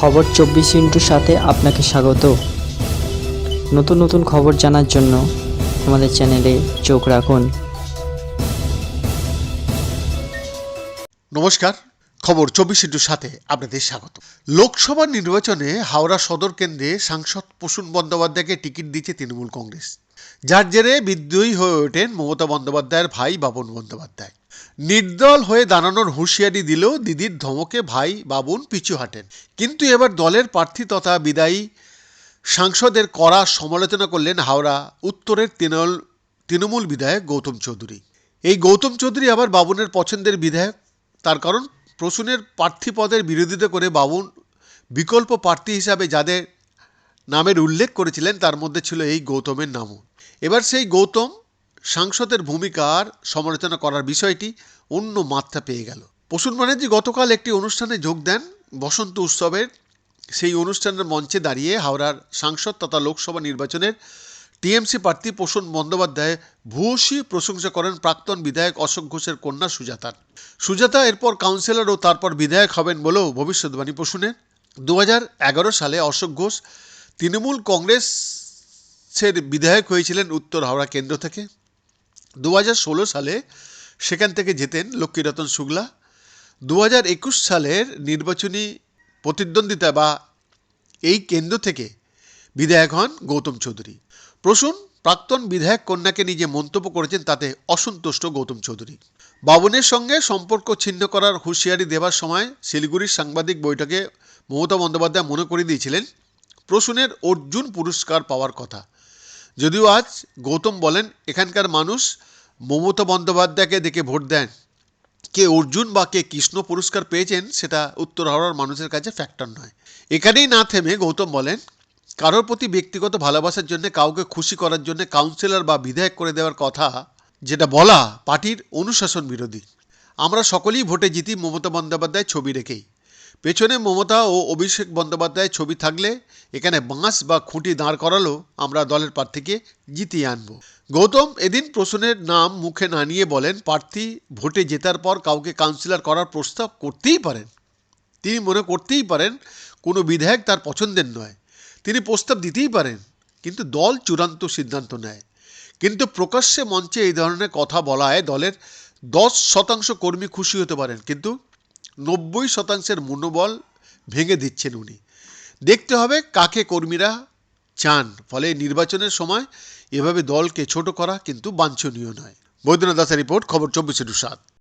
খবর চব্বিশ ইন্টুর সাথে আপনাকে স্বাগত। নতুন নতুন খবর জানার জন্য আমাদের চ্যানেলে চোখ রাখুন। নমস্কার, খবর চব্বিশ ইন্টুর সাথে আপনাদের স্বাগত। লোকসভা নির্বাচনে হাওড়া সদর কেন্দ্রে সাংসদ প্রসূন বন্দ্যোপাধ্যায়কে টিকিট দিচ্ছে তৃণমূল কংগ্রেস। যার জেরে বিদ্রোহী হয়ে ওঠেন মমতা বন্দ্যোপাধ্যায়ের ভাই বাবন বন্দ্যোপাধ্যায়। নির্দল হয়ে দাঁড়ানোর হুঁশিয়ারি দিলেও দিদির ধমকে ভাই, বাবুন পিছু হাঁটেন। কিন্তু এবার দলের প্রার্থী তথা বিদায়ী সাংসদের কড়া সমালোচনা করলেন হাওড়া উত্তরের তৃণমূল তৃণমূল বিধায়ক গৌতম চৌধুরী। এই গৌতম চৌধুরী আবার বাবুনের পছন্দের বিধায়ক। তার কারণ, প্রসূনের প্রার্থী পদের বিরোধিতা করে বাবুন বিকল্প প্রার্থী হিসাবে যাদের নামের উল্লেখ করেছিলেন, তার মধ্যে ছিল এই গৌতমের নামও। এবার সেই গৌতম সাংসদের ভূমিকার সমালোচনা করার বিষয়টি অন্য মাত্রা পেয়ে গেল। প্রসূন ব্যানার্জি গতকাল একটি অনুষ্ঠানে যোগ দেন বসন্ত উৎসবের। সেই অনুষ্ঠানের মঞ্চে দাঁড়িয়ে হাওড়ার সাংসদ তথা লোকসভা নির্বাচনের টিএমসি প্রার্থী প্রসূন বন্দ্যোপাধ্যায় ভূয়সী প্রশংসা করেন প্রাক্তন বিধায়ক অশোক ঘোষের কন্যা সুজাতার। সুজাতা এরপর কাউন্সিলর ও তারপর বিধায়ক হবেন বলেও ভবিষ্যৎবাণী প্রসূনের দু সালে অশোক ঘোষ তৃণমূল কংগ্রেসের বিধায়ক হয়েছিলেন উত্তর হাওড়া কেন্দ্র থেকে। দু হাজার ষোলো সালে সেখান থেকে যেতেন লক্ষ্মীরতন শুক্লা। দু হাজার একুশ সালের নির্বাচনী প্রতিদ্বন্দ্বিতা বা এই কেন্দ্র থেকে বিধায়ক হন গৌতম চৌধুরী। প্রসূন, প্রাক্তন বিধায়ক কন্যাকে নিজে মন্তব্য করেছেন তাতে অসন্তুষ্ট গৌতম চৌধুরী। বাবনের সঙ্গে সম্পর্ক ছিন্ন করার হুঁশিয়ারি দেওয়ার সময় শিলিগুড়ির সাংবাদিক বৈঠকে মমতা বন্দ্যোপাধ্যায় মনে করিয়ে দিয়েছিলেন, প্রসূনের অর্জুন পুরস্কার পাওয়ার কথা। যদিও আজ গৌতম বলেন, এখানকার মানুষ মমতা বন্দ্যোপাধ্যায়কে দেখে ভোট দেন। কে অর্জুন বা কে কৃষ্ণ পুরস্কার পেয়েছেন, সেটা উত্তর হাওড়ার মানুষের কাছে ফ্যাক্টর নয়। এখানেই না থেমে গৌতম বলেন, কারোর প্রতি ব্যক্তিগত ভালোবাসার জন্য, কাউকে খুশি করার জন্য কাউন্সিলর বা বিধায়ক করে দেওয়ার কথা, যেটা বলা পার্টির অনুশাসন বিরোধী। আমরা সকলেই ভোটে জিতি মমতা বন্দ্যোপাধ্যায় ছবি রেখেই। পেছনে মমতা ও অভিষেক বন্দ্যোপাধ্যায় ছবি থাকলে এখানে বাঁশ বা খুঁটি দাঁড় করালো আমরা দলের প্রার্থীকে জিতিয়ে আনব। গৌতম এদিন প্রশ্নের নাম মুখে না নিয়ে বলেন, প্রার্থী ভোটে জেতার পর কাউকে কাউন্সিলর করার প্রস্তাব করতেই পারেন। তিনি মনে করতেই পারেন কোনো বিধায়ক তার পছন্দের নয়। তিনি প্রস্তাব দিতেই পারেন, কিন্তু দল চূড়ান্ত সিদ্ধান্ত নেয়। কিন্তু প্রকাশ্যে মঞ্চে এই ধরনের কথা বলায় দলের দশ শতাংশ কর্মী খুশি হতে পারেন। কিন্তু নব্বই শতাংশের মনোবল ভেঙে দিচ্ছেন উনি। দেখতে হবে কাকে কর্মীরা চান, ফলে নির্বাচনের সময় এভাবে দলকে ছোট করা কিন্তু বাঞ্ছনীয় নয়। বৈদ্যনাথ দাসের রিপোর্ট, খবর চব্বিশে সাত।